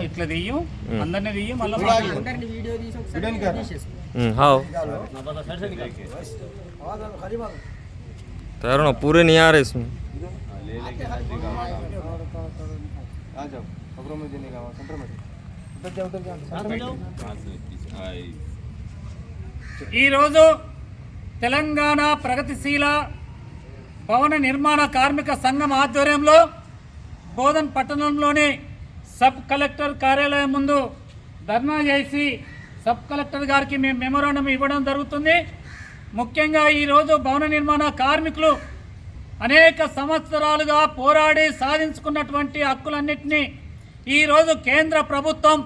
ఇట్లా దియ్యం అందరినీ దియ్యం మళ్ళీ చూడాలి. అందరిని వీడియో తీసి ఒకసారి వీడియోని కాదు. తీసేసుకో. हम्म, हाँ तैयार हो ना पूरे नहीं आ रहे इसमें आ जाओ खबरों में देने का वहाँ सेंटर में उधर जाओ उधर जाओ सेंटर में ఈరోజు తెలంగాణ ప్రగతిశీల భవన నిర్మాణ కార్మిక సంఘం ఆధ్వర్యంలో బోధన్ పట్టణంలోని సబ్ కలెక్టర్ కార్యాలయం ముందు ధర్నా చేసి సబ్ కలెక్టర్ గారికి మేము మెమోరాండం ఇవ్వడం జరుగుతుంది. ముఖ్యంగా ఈరోజు భవన నిర్మాణ కార్మికులు అనేక సంవత్సరాలుగా పోరాడి సాధించుకున్నటువంటి హక్కులన్నింటినీ ఈరోజు కేంద్ర ప్రభుత్వం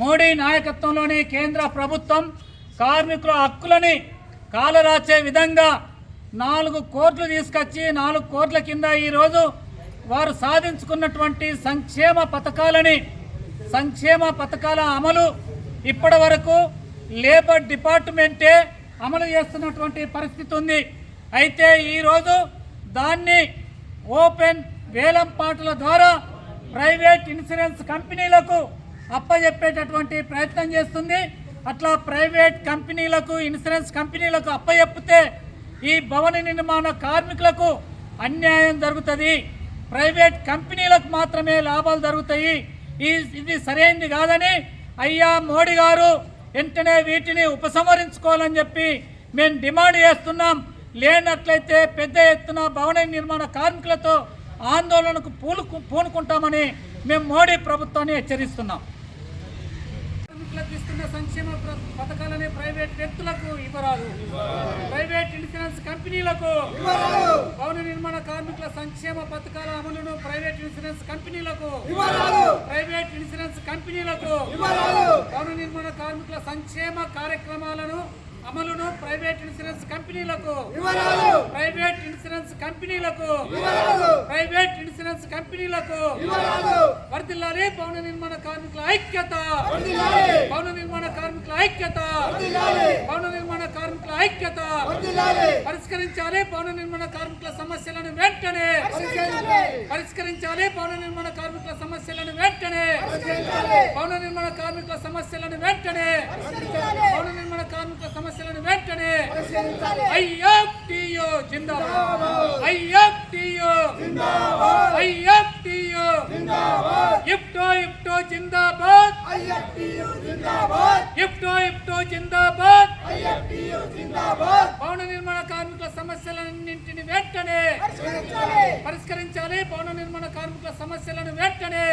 మోడీ నాయకత్వంలోని కేంద్ర ప్రభుత్వం కార్మికుల హక్కులని కాలరాచే విధంగా నాలుగు కోట్లు తీసుకొచ్చి నాలుగు కోట్ల కింద ఈరోజు వారు సాధించుకున్నటువంటి సంక్షేమ పథకాలని సంక్షేమ పథకాల అమలు ఇప్పటి వరకు లేబర్ డిపార్ట్మెంటే అమలు చేస్తున్నటువంటి పరిస్థితి ఉంది అయితే ఈరోజు దాన్ని ఓపెన్ వేలం పాటల ద్వారా ప్రైవేట్ ఇన్సూరెన్స్ కంపెనీలకు అప్పజెప్పేటటువంటి ప్రయత్నం చేస్తుంది. అట్లా ప్రైవేట్ కంపెనీలకు ఇన్సూరెన్స్ కంపెనీలకు అప్పచెప్పితే ఈ భవన నిర్మాణ కార్మికులకు అన్యాయం జరుగుతుంది. ప్రైవేట్ కంపెనీలకు మాత్రమే లాభాలు జరుగుతాయి. ఈ ఇది సరైనది కాదని అయ్యా మోడీ గారు వెంటనే వీటిని ఉపసంహరించుకోవాలని చెప్పి మేము డిమాండ్ చేస్తున్నాం. లేనట్లయితే పెద్ద ఎత్తున భవన నిర్మాణ కార్మికులతో ఆందోళనకు పూలు పూనుకుంటామని మేము మోడీ ప్రభుత్వాన్ని హెచ్చరిస్తున్నాం. కార్మికులకు ఇస్తున్న సంక్షేమ పథకాలని ప్రైవేట్ వ్యక్తులకు ఇవ్వరాదు. ప్రైవేట్ ఇన్సూరెన్స్ కంపెనీలకు భవన నిర్మాణ కార్మికుల సంక్షేమ పథకాల అమలును ప్రైవేట్ ఇన్సూరెన్స్ కంపెనీలకు ప్రైవేట్ ఇన్సూరెన్స్ కంపెనీలకు భవన నిర్మాణ కార్మికుల సంక్షేమ కార్యక్రమాలను అమలును ప్రైవేట్ ఇన్సూరెన్స్ కంపెనీలకు ప్రైవేట్ ఇన్సూరెన్స్ కంపెనీలకు ప్రైవేట్ కంపెనీలకు వర్దిల్లాలి భవన నిర్మాణ కార్మికుల ఐక్యత. భవన నిర్మాణ కార్మికుల ఐక్యత. భవన నిర్మాణ కార్మికుల ఐక్యత. పరిష్కరించాలి భవన నిర్మాణ కార్మికుల సమస్యలను వెంటనే. పరిష్కరించాలి. భవన నిర్మాణ కార్మికుల సమస్యలను వెంటనే. భవన నిర్మాణ కార్మికుల సమస్యలను వెంటనే. భవన నిర్మాణ కార్మికుల సమస్యలను వెంటనే. ఐఎఫ్టియు జిందాబాద్. ఐఎఫ్టియు ఐఎఫ్టియు ఇఫ్టో ఇఫ్టో జిందాబాద్. ఇఫ్టో ఇఫ్టో జిందాబాద్. భవన నిర్మాణ కార్మికుల సమస్యలన్నింటిని వెంటనే పరిష్కరించాలి. భవన నిర్మాణ కార్మికుల సమస్యలను వెంటనే